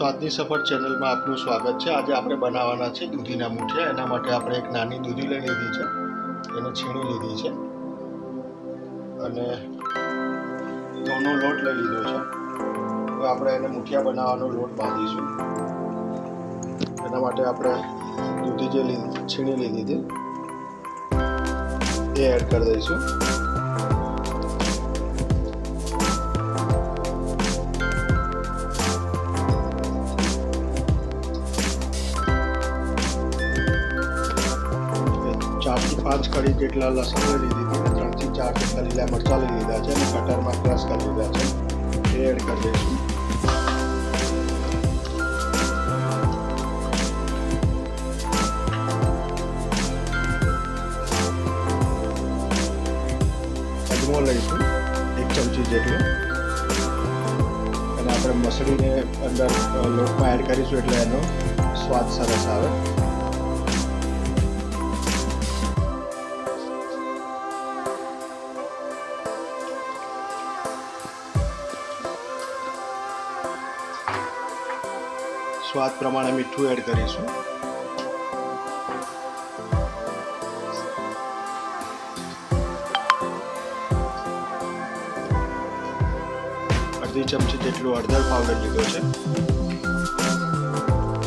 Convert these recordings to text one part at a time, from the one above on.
સ્વાદની સફર ચેનલમાં આપનું સ્વાગત છે. આજે આપણે બનાવવાના છે દૂધીના મૂઠિયા. એના માટે આપણે એક નાની દૂધી લઈ લીધી છે. એને છીણી લીધી છે. અને ઘઉંનો લોટ લઈ લીધો છે. હવે આપણે એને મૂઠિયા બનાવવાનો લોટ બાંધીશું. એના માટે આપણે દૂધી જે છીણી લીધી હતી, એ એડ કરી દઈશું. પાંચ કડી જેટલા લસણ લઈ લીધી હતી ત્રણથી ચાર જેટલા લીલા મરચાં લઈ લીધા છે અને કટરમાં ક્રશ કરી લીધા છે. એ એડ કરી દઈશું. અજમો લઈશું, એક ચમચી જેટલો. અને આપણે મસળીને અંદર લોટમાં એડ કરીશું એટલે એનો સ્વાદ સરસ આવે. સ્વાદ પ્રમાણે મીઠું એડ કરીશું. અડધી ચમચી જેટલું હળદર પાવડર લીધો છે.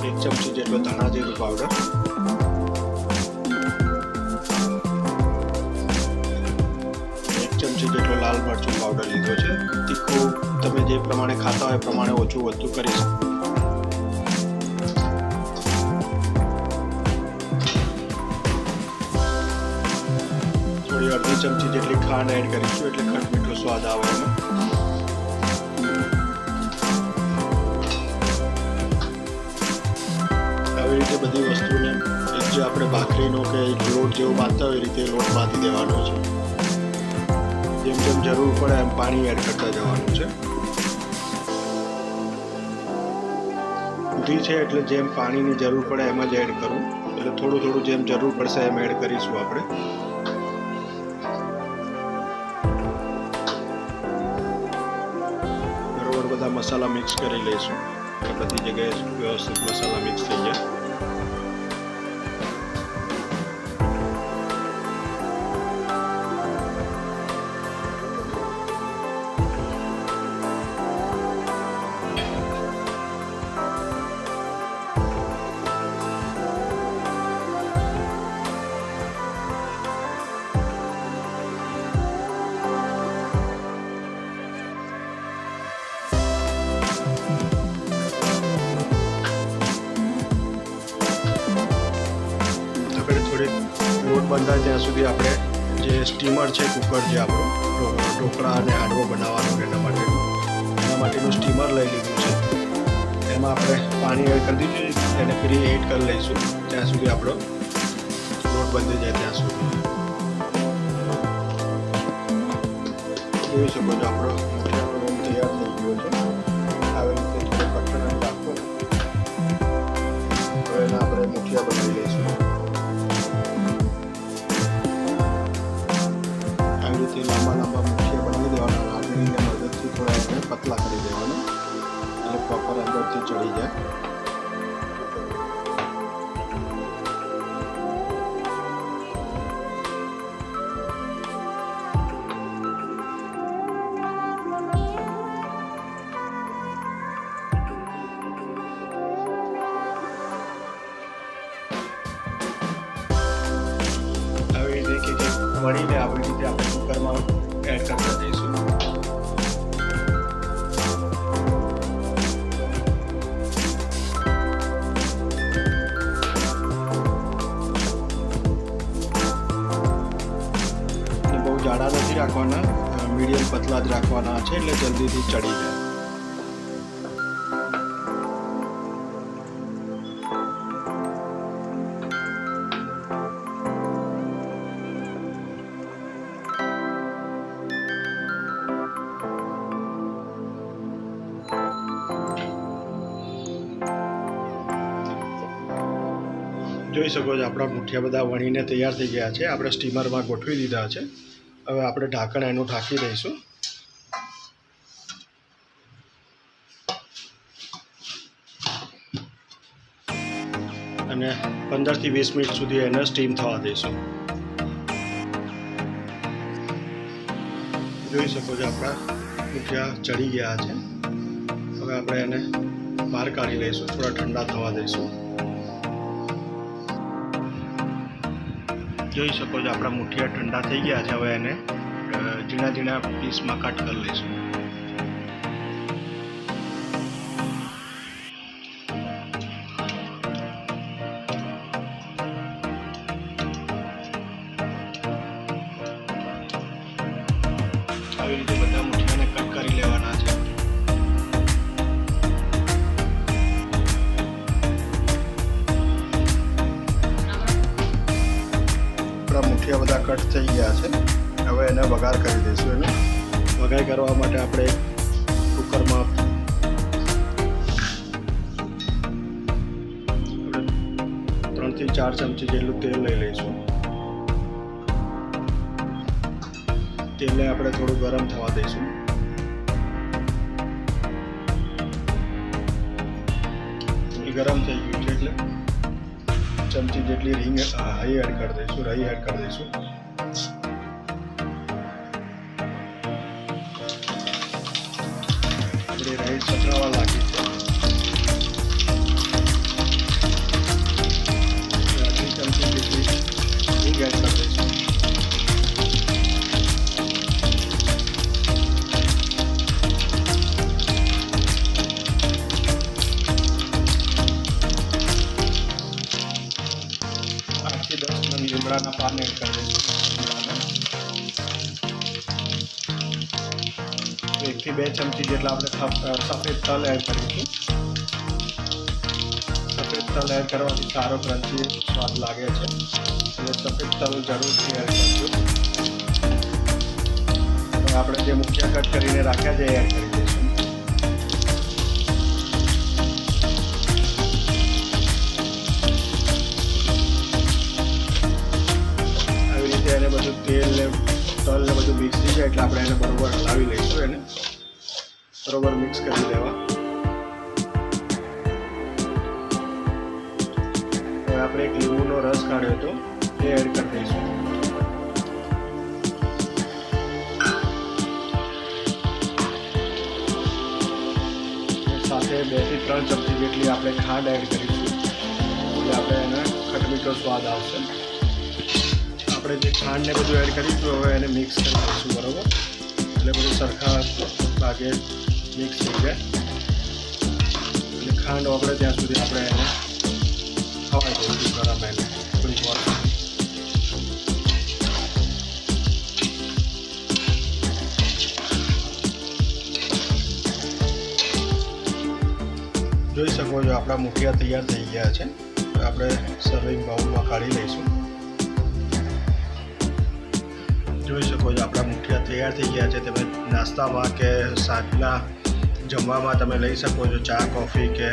એક ચમચી જેટલો ધાણા જીરું પાવડર એક ચમચી જેટલો લાલ મરચું પાવડર લીધો છે. તીખું તમે જે પ્રમાણે ખાતા હોય એ પ્રમાણે ઓછું વધતું કરી શકો. થોડી ચમચી જેટલી ખાંડ એડ કરીશું, એટલે ખંડ મીઠો સ્વાદ આવે એમાં આવી રીતે બધી વસ્તુને, એક જે આપણે ભાખરીનો કે લોટ જેવો બાંધતા હોય એ રીતે લોટ બાંધી દેવાનો છે. જેમ જેમ જરૂર પડે એમ પાણી એડ કરતા જવાનું છે. ઉધી છે એટલે જેમ પાણીની જરૂર પડે એમ જ એડ કરું. એટલે થોડું થોડું જેમ જરૂર પડશે એમ એડ કરીશું આપણે. બધા મસાલા મિક્સ કરી લઈશું બધી જગ્યાએ વ્યવસ્થિત મસાલા મિક્સ થઈ જાય બંધાય ત્યાં સુધી આપણે જે સ્ટીમર છે, કુકર જે આપણો ઢોકળા અને હાંડવો બનાવવાનો એના માટે, એના માટેનું સ્ટીમર લઈ લીધું છે. એમાં આપણે પાણી એડ કરી દીધું એને ફરી એડ કરી લઈશું, ત્યાં સુધી આપણો લોટ બંધી જાય ત્યાં સુધી. જોઈ શકો છો આપણો તૈયાર થઈ ગયો છે. આવી રીતે આપણે મુઠિયા બનાવી કે વળીને આવી રીતે આપણે કુકરમાં એડ કરતા જઈશું. જાડા નથી રાખવાના મીડિયમ પતલા જ રાખવાના છે, એટલે જલ્દીથી ચડી જાય. જોઈ શકો છો, આપણા મુઠિયા બધા વણીને તૈયાર થઈ ગયા છે. આપણે સ્ટીમરમાં ગોઠવી દીધા છે. હવે આપણે ઢાંકણ એનું ઢાંકી દઈશું. અને પંદરથી વીસ મિનિટ સુધી એને સ્ટીમ થવા દઈશું. જોઈ શકો છો, આપણા મુઠિયા ચડી ગયા છે. હવે આપણે એને બહાર કાઢી લઈશું, થોડા ઠંડા થવા દઈશું. જોઈ શકો છો. આપણા મુઠિયા ઠંડા થઈ ગયા છે. હવે એને ઝીણા ઝીણા પીસમાં કટ કરી લઈશું. મુઠિયા બધા કટ થઈ ગયા છે. હવે એને વઘાર કરી દઈશું એને. વઘાર કરવા માટે આપણે કુકરમાં ત્રણથી ચાર ચમચી જેટલું તેલ લઈ લઈશું. તેલને આપણે થોડું ગરમ થવા દઈશું. ગરમ થઈ ગયું છે એટલે ચમચી જેટલી રીંગ હઈ એડ કરી દઈશું રહી એડ કરી દઈશું. આપણી રહી સતરાવા લાગી છે. ચમચી જેટલી એડ કરી એકથી બે ચમચી જેટલા આપણે સફેદ તલ એડ કરીશું. સફેદ તલ એડ કરવાથી સારો ક્રંચી સ્વાદ લાગે છે. એટલે સફેદ તલ જરૂરથી એડ કરીશું આપણે જે મુખ્ય કટ કરીને રાખ્યા છે એ એડ કરી દઈશું. આવી રીતે એને બધું તેલ ને તલ ને બધું મિક્સ થઈ જાય એટલે આપણે એને બરોબર હલાવી લઈશું એને. બરોબર મિક્સ કરી દેવા હવે આપણે એક લીંબુનો રસ કાઢ્યો હતો, એ એડ કરી દઈશું. સાથે બેથી ત્રણ ચમચી જેટલી આપણે ખાંડ એડ કરીશું. એટલે આપણે એને ખટમીઠો સ્વાદ આવશે. આપણે જે ખાંડને બધું એડ કરીશું, હવે એને મિક્સ કરી દઈશું બરોબર? એટલે બધું સરખા ભાગે મિક્સ થઈ જાય. એટલે ખાંડ ઓગળે ત્યાં સુધી આપણે એને ખવાઈ દઈશું ગરમ એને. થોડીક વાર. જોઈ શકો છો, આપણા મુઠિયા તૈયાર થઈ ગયા છે. આપણે સર્વિંગ બાઉલમાં કાઢી લઈશું. જોઈ શકો છો, આપણા મુઠિયા તૈયાર થઈ ગયા છે. તમે નાસ્તામાં કે સાંજના જમવામાં તમે લઈ શકો છો ચા, કોફી કે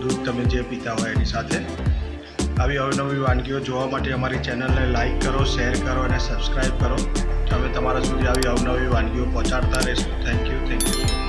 દૂધ તમે જે પીતા હોય એની સાથે. આવી અવનવી વાનગીઓ જોવા માટે અમારી ચેનલને લાઈક કરો, શેર કરો અને સબસ્ક્રાઈબ કરો. અમે તમારા સુધી આવી અવનવી વાનગીઓ પહોંચાડતા રહીશું. Thank you thank you